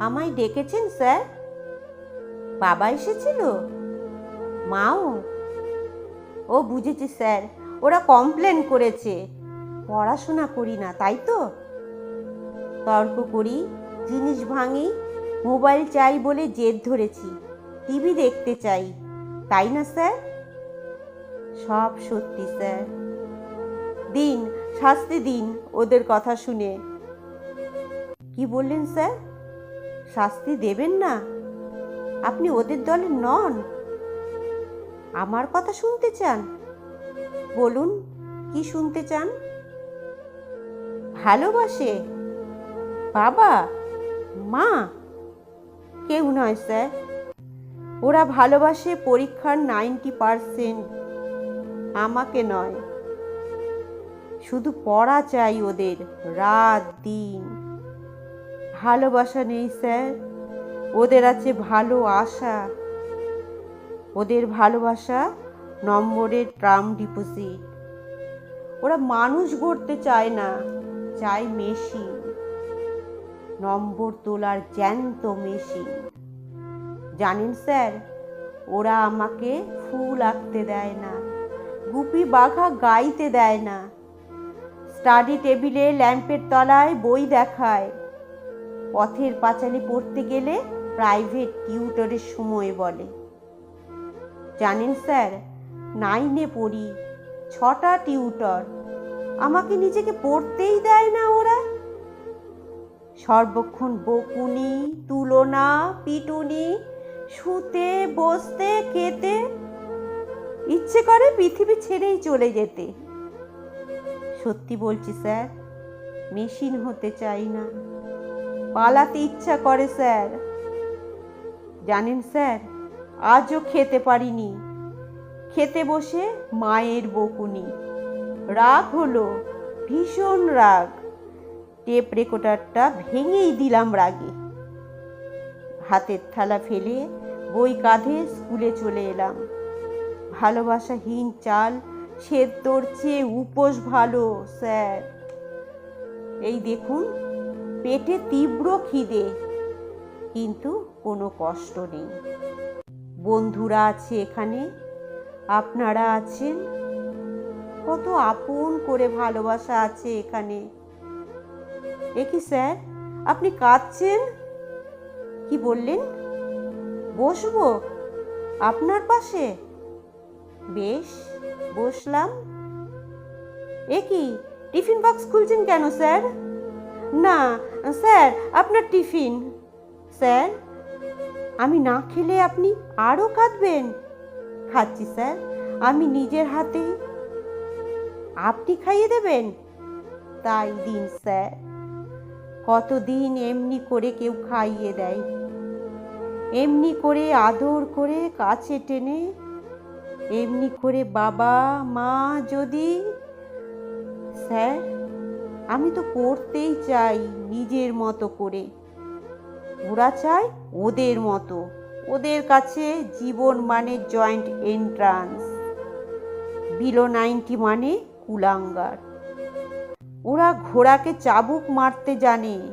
আমায় ডেকেছেন, স্যার। বাবা এসেছিল? মাও? ও বুঝেছি, স্যার। ওরা কমপ্লেন করেছে। পড়াশোনা করি না, তাই তো? তর্ক করি, জিনিস ভাঙি, মোবাইল চাই বলে জেদ ধরেছি, টিভি দেখতে চাই, তাই না, স্যার? সব সত্যি, স্যার। দিন, শাস্তি দিন, ওদের কথা শুনে। কি বললেন, স্যার? শাস্তি দেবেন না। আপনি ওদের দলে নন। আমার কথা শুনতে চান? বলুন, কি শুনতে চান? ভালোবাসে? বাবা? মা? কেউ নয়, স্যার। ওরা ভালোবাসে পরীক্ষার নাইনটি পারসেন্ট। আমাকে নয়। শুধু পড়া চাই ওদের, রাত, দিন। ভালোবাসা নেই, স্যার। ওদের আছে ভালো আশা। ওদের ভালোবাসা নম্বরের ট্রাম ডিপোজিট। ওরা মানুষ গড়তে চায় না, চায় মেশিন। নম্বর তোলার জ্যান্ত মেশিন। জানেন, স্যার, ওরা আমাকে ফুল আঁকতে দেয় না, গুপি বাঘা গাইতে দেয় না। স্টাডি টেবিলে ল্যাম্পের তলায় বই দেখায়। পথের পাঁচালি পড়তে গেলে প্রাইভেট টিউটরের সময় বলে। জানেন স্যার নাইনে পড়ি, ছটা টিউটর আমাকে নিজেকে পড়তেই দেয় না ওরা। সর্বক্ষণ বকুনি, তুলনা, পিটুনি, শুতে, বসতে, খেতে। ইচ্ছে করে পৃথিবী ছেড়েই চলে যেতে। সত্যি বলছি স্যার মেশিন হতে চাই না। পালাতে ইচ্ছা করে, স্যার। জানেন, স্যার, আজও খেতে পারিনি। খেতে বসে মায়ের বকুনি। রাগ হলো, ভীষণ রাগ। টেপ রেকর্ডারটা ভেঙেই দিলাম রাগে। হাতের থালা ফেলে বই কাঁধে স্কুলে চলে এলাম। ভালোবাসাহীন চাল সেদ্ধর চেয়ে উপোস ভালো, স্যার। এই দেখুন পেটে তীব্র খিদে। কিন্তু কোনো কষ্ট নেই। বন্ধুরা আছে এখানে? আপনারা আছেন? কত আপন করে ভালোবাসা আছে এখানে। একই স্যার, আপনি কাঁদছেন? কি বললেন? বসবো। আপনার পাশে? বেশ, বসলাম। এ কি, টিফিন বক্স খুলছেন কেন স্যার? না, স্যার, আপনার টিফিন। স্যার, আমি না খেলে আপনি আরও কাঁদবেন। খাচ্ছি, স্যার। আমি নিজের হাতে আপনি খাইয়ে দেবেন? তাই দিন, স্যার। কতদিন এমনি করে কেউ খাইয়ে দেয়। এমনি করে আদর করে কাছে টেনে, এমনি করে বাবা মা যদি, স্যার আমি তো পড়তেই চাই নিজের মতো করে। ওরা চায় ওদের মতো। ওদের কাছে জীবন মানে জয়েন্ট এন্ট্রান্স। বিলো নাইনটি মানে কুলাঙ্গার। ওরা ঘোড়াকে চাবুক মারতে জানে,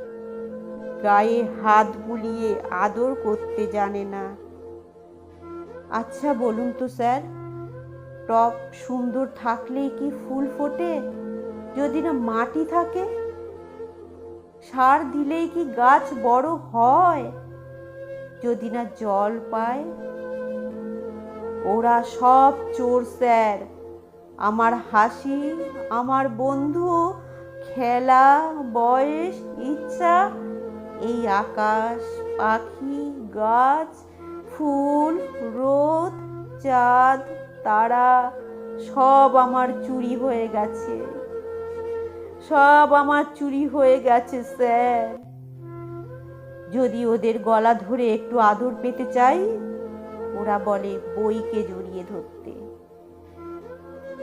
গায়ে হাত বুলিয়ে আদর করতে জানে না। আচ্ছা বলুন তো স্যার, টপ সুন্দর থাকলেই কি ফুল ফোটে? যদি না মাটি থাকে, সার দিলেই কি গাছ বড় হয়? যদি না জল পায়, ওরা সব চোর স্যার। আমার হাসি, আমার বন্ধু, খেলা, বয়স, ইচ্ছা, এই আকাশ, পাখি, গাছ, ফুল, রোদ, চাঁদ, তারা, সব আমার চুরি হয়ে গেছে। সব আমার চুরি হয়ে গেছে, স্যার। যদি ওদের গলা ধরে একটু আদর পেতে চাই, ওরা বলে বইকে জড়িয়ে ধরতে।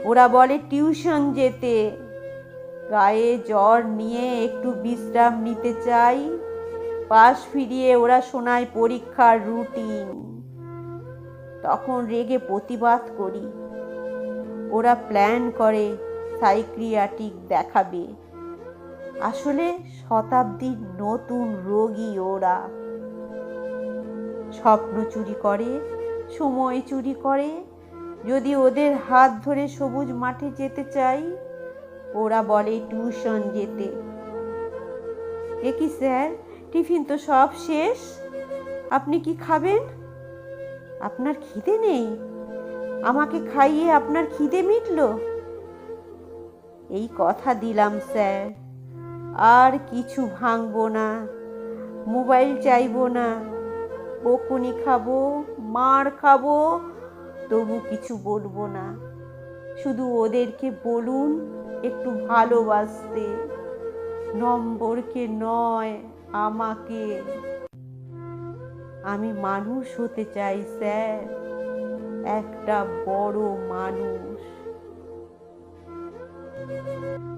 ওরা বলে টিউশন যেতে। গায়ে জ্বর নিয়ে একটু বিশ্রাম নিতে চাই। পাশ ফিরিয়ে ওরা শোনায় পরীক্ষার রুটিন। তখন রেগে প্রতিবাদ করি। ওরা প্ল্যান করে সাইক্রিয়াটিক দেখাবে। আসলে শতাব্দীর নতুন রোগী ওরা। স্বপ্ন চুরি করে, সময় চুরি করে। যদি ওদের হাত ধরে সবুজ মাঠে যেতে চাই, ওরা বলে টিউশন যেতে। এ কি স্যার? টিফিন তো সব শেষ। আপনি কি খাবেন? আপনার খিদে নেই। আমাকে খাইয়ে আপনার খিদে মিটলো? এই কথা দিলাম, স্যার। আর কিছু ভাঙবো না, মোবাইল চাইব না, বকুনি খাব, মার খাব, তবু কিছু বলব না। শুধু ওদেরকে বলুন, একটু ভালোবাসতে। নম্বরকে নয়, আমাকে। আমি মানুষ হতে চাই, স্যার। একটা বড় মানুষ। thank you